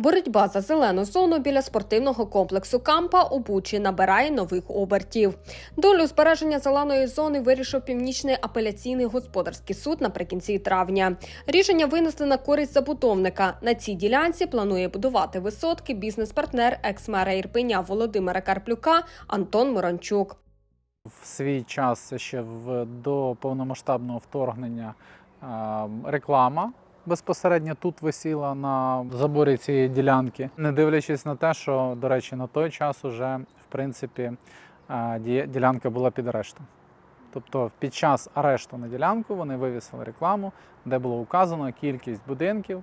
Боротьба за зелену зону біля спортивного комплексу Кампа у Бучі набирає нових обертів. Долю збереження зеленої зони вирішив північний апеляційний господарський суд наприкінці травня. Рішення винесли на користь забудовника. На цій ділянці планує будувати висотки бізнес-партнер екс-мера Ірпеня Володимира Карплюка Антон Моранчук. В свій час ще в, до повномасштабного вторгнення е, реклама безпосередньо тут висіла на заборі цієї ділянки, не дивлячись на те, що, до речі, на той час уже в принципі е, ділянка була під арештом. Тобто під час арешту на ділянку вони вивісили рекламу, де було указано кількість будинків,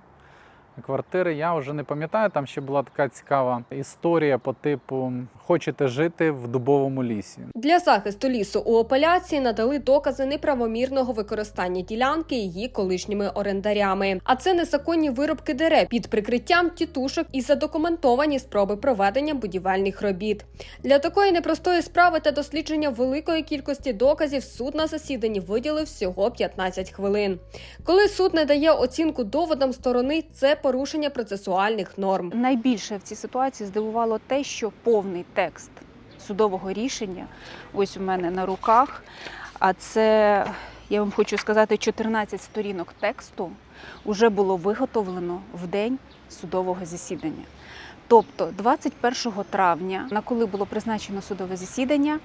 квартири. Я вже не пам'ятаю. Там ще була така цікава історія по типу Хочете жити в дубовому лісі. Для захисту лісу у апеляції надали докази неправомірного використання ділянки її колишніми орендарями. А це незаконні вирубки дерев під прикриттям тітушок і задокументовані спроби проведення будівельних робіт. Для такої непростої справи та дослідження великої кількості доказів суд на засіданні виділив всього 15 хвилин. Коли суд не дає оцінку доводам сторони, це порушення процесуальних норм. Найбільше в цій ситуації здивувало те, що повний текст судового рішення ось у мене на руках. А це, я вам хочу сказати, 14 сторінок тексту вже було виготовлено в день судового засідання. Тобто 21 травня, на коли було призначено судове засідання,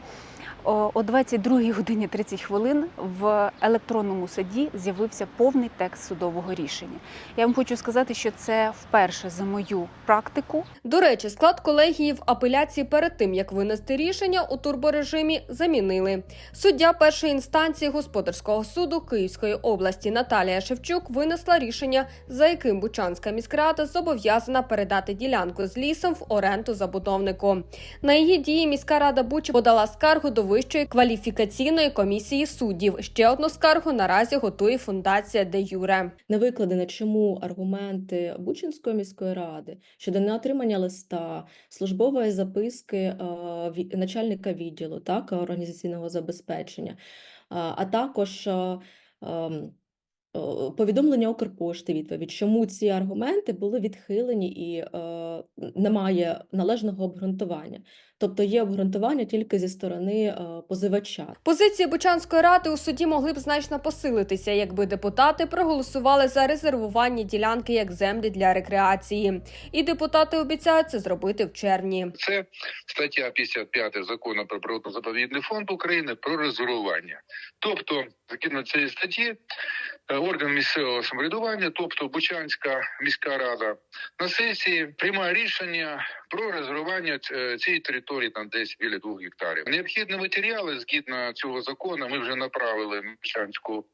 о о 22 годині 30 хвилин в електронному суді з'явився повний текст судового рішення. Я вам хочу сказати, що це вперше за мою практику. До речі, склад колегії в апеляції перед тим як винести рішення у турборежимі замінили. Суддя першої інстанції господарського суду Київської області Наталія Шевчук винесла рішення, за яким Бучанська міськрада зобов'язана передати ділянку з лісом в оренду забудовнику. На її дії міська рада Бучі подала скаргу до Вищої кваліфікаційної комісії суддів. Ще одну скаргу наразі готує фундація Де Юре. Не викладено, чому аргументи Бучинської міської ради щодо неотримання листа, службової записки е, начальника відділу так, організаційного забезпечення, а а також е, ем, повідомлення Укрпошти відповідь, чому ці аргументи були відхилені і е, немає належного обґрунтування. Тобто є обґрунтування тільки зі сторони е, позивача. Позиції Бучанської ради у суді могли б значно посилитися, якби депутати проголосували за резервування ділянки як землі для рекреації. І депутати обіцяють це зробити в червні. Це стаття 55 закону про природно-заповідний фонд України про резервування. Тобто, згідно цієї статті, орган місцевого самоврядування, тобто Бучанська міська рада, на сесії приймає рішення про резервування е, цієї території там десь біля двох гектарів. Необхідні матеріали згідно цього закону ми вже направили на Бучанську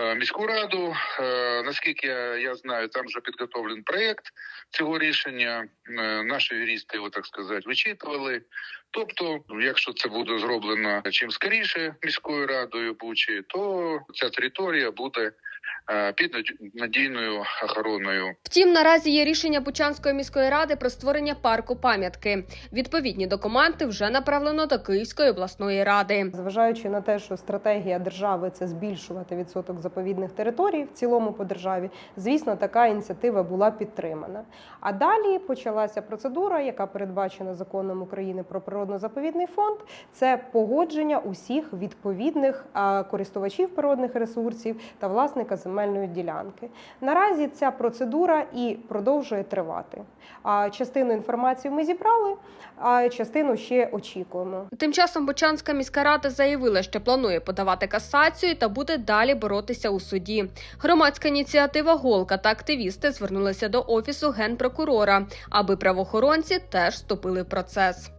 е, міську раду. Е, Наскільки я, знаю, там вже підготовлений проєкт цього рішення. Е, Наші юристи його так сказати вичитували. Тобто, якщо це буде зроблено чим скоріше міською радою Бучі, то ця територія буде е, під надійною охороною. Втім, наразі є рішення Бучанської міської ради про створення парку пам'ятки. Відповідні документи вже направлено до Київської обласної ради. Зважаючи на те, що стратегія держави це збільшувати відсоток заповідних територій в цілому по державі, звісно, така ініціатива була підтримана. А далі почалася процедура, яка передбачена законом України про природно-заповідний фонд. Це погодження усіх відповідних користувачів природних ресурсів та власника земельної ділянки. Наразі ця процедура і продовжує тривати. А частину інформації ми зібрали, а частину ще очікуємо. Тим часом Бучанська міська рада заявила, що планує подавати касацію та буде далі боротися у суді. Громадська ініціатива Голка та активісти звернулися до офісу генпрокурора, аби правоохоронці теж вступили в процес.